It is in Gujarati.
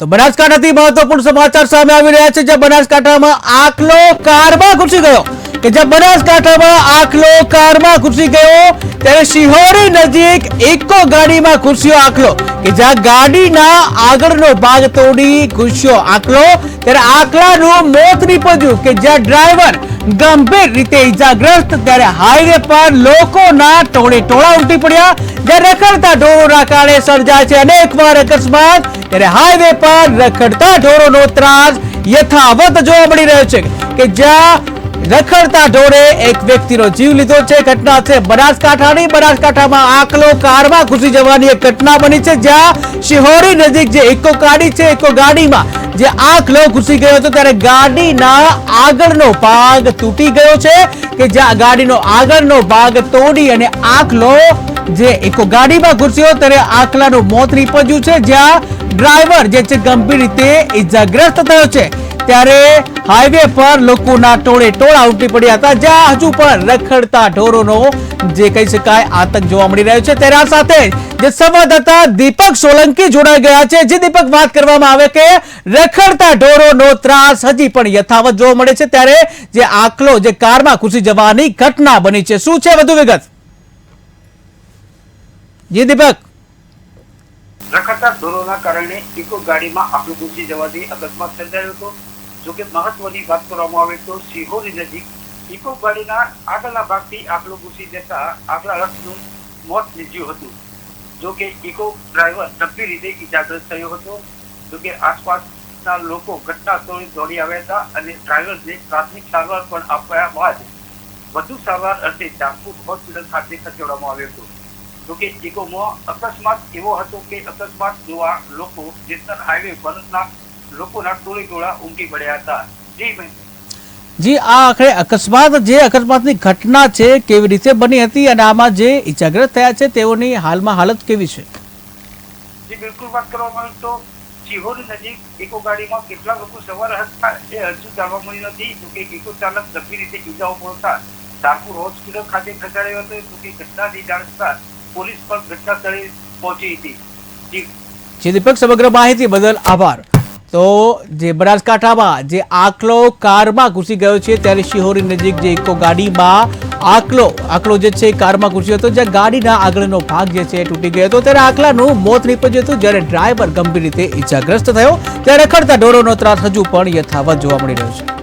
તો બનાસકાંઠાથી મહત્વપૂર્ણ સમાચાર સામે આવી રહ્યા છે, જ્યાં બનાસકાંઠામાં આખલો કારમાં ઘૂસી ગયો. કે જ્યાં બનાસકાંઠામાં આખલો કારમાં ઘૂસી ગયો, ત્યારે શિહોરી નજીક એકો ગાડીમાં ઘૂસ્યો આખલો. કે જ્યાં ગાડીના આગળનો ભાગ તોડી ઘૂસ્યો આખલો. ત્યારે આખલાનું મોત નીપજ્યું. કે જ્યાં ડ્રાઈવર ગંભીર રીતે ઈજાગ્રસ્ત ત્યારે હાઈવે પર લોકોના ટોળે ટોળા ઉમટી પડ્યા. જ્યારે રખડતા ઢોરોના કારણે સર્જાય છે અનેક વાર અકસ્માત. ત્યારે હાઈવે પર રખડતા ઢોરોનો ત્રાસ યથાવત જોવા મળી રહ્યો છે કે જ્યાં રખડતા ઢોરે એક વ્યક્તિનો જીવ લીધો છે. ઘટના છે બનાસકાંઠાની. બનાસકાંઠામાં આકલો કારમાં ઘૂસી જવાની એક ઘટના બની છે, જ્યાં શિહોરી નજીક જે ઇકો ગાડી છે, ઇકો ગાડીમાં જે આખલો ઘૂસી ગયો હતો, ત્યારે ગાડીના આગળનો ભાગ તૂટી ગયો છે કે જ્યાં ગાડીનો આગળનો ભાગ તોડી અને આખલો જે એકો ગાડીમાં ઘૂસ્યો ત્યારે આખલાનું મોત નીપજ્યું છે, જ્યાં ડ્રાઈવર જે છે ગંભીર રીતે ઈજાગ્રસ્ત થયો છે. ત્યારે હાઈવે પર લોકોના ટોળે ટોળા ઉમટી પડ્યા હતા, જ્યાં હજુ પણ રખડતા ઢોરોનો જે કહી શકાય આતંક જોવા મળી રહ્યો છે. ત્યારે આ સાથે જે સંવાદદાતા દીપક સોલંકી જોડાઈ ગયા છે. જે દીપક, વાત કરવામાં આવે કે રખડતા ઢોરોનો ત્રાસ હજી પણ યથાવત જોવા મળે છે. ત્યારે જે આકલો જે કારમાં ઘૂસી જવાની ઘટના બની છે. શું છે વધુ વિગત? જી દીપક. રખડતા ઢોરોના કારણે ઇકો ગાડીમાં આખલું ઘૂસી જવાથી અકસ્માત સર્જાયો હતો. જોકે મહત્વની વાત કરવામાં આવે તો સિહોરી નજીક ઇકો ગાડીના આગળના ભાગથી આખલું ઘૂસી જતા આગલા રથનું મોત નીપજ્યું હતું. જોકે ઇકો ડ્રાઈવર ગંભીર રીતે ઇજાગ્રસ્ત થયો હતો. જોકે આસપાસના લોકો ઘટના સ્થળે દોડી આવ્યા હતા અને ડ્રાઈવરને પ્રાથમિક સારવાર પણ આપ્યા બાદ વધુ સારવાર અર્થે જાગપુર હોસ્પિટલ ખાતે ખસેડવામાં આવ્યો હતો. જોકે ઇકોમાં અકસ્માત એવો હતો કે અકસ્માત જોવા લોકો નેશનલ હાઈવે પરના લોકોના ટોળી ટોળા ઉમટી પડ્યા હતા. જી જી આ આખરે અકસ્માત જે અકસ્માતની ઘટના છે કેવી રીતે બની હતી અને આમાં જે ઇજાગ્રસ્ત થયા છે તેઓની હાલમાં હાલત કેવી છે? જી બિલકુલ વાત કરવામાં આવે તો સિહોર નજીક એકો ગાડીમાં કેટલા લોકો સવાર હતા એ હજુ જાણવા મળ્યું નથી. જોકે એકો ચાલક ગંભીર રીતે ઇજાઓ પહોંચતા ધારપુર હોસ્પિટલ ખાતે ખસેડાયો હતો. જોકે ઘટનાની જાણ પોલીસ પણ ઘટના સ્થળે પહોંચી હતી. જી દીપક સમગ્ર માહિતી બદલ આભાર. તો જે બનાસકાંઠામાં જે આકલો કારમાં ઘૂસી ગયો છે, ત્યારે શિહોરી નજીક જે ઇકો ગાડીમાં આકલો આકલો જે છે કારમાં ઘૂસ્યો હતો, જ્યાં ગાડીના આગળનો ભાગ જે છે તૂટી ગયો હતો. ત્યારે આકલાનું મોત નીપજ્યું હતું, જ્યારે ડ્રાઈવર ગંભીર રીતે ઈજાગ્રસ્ત થયો. ત્યારે રખડતા ઢોરોનો ત્રાસ હજુ પણ યથાવત જોવા મળી રહ્યો છે.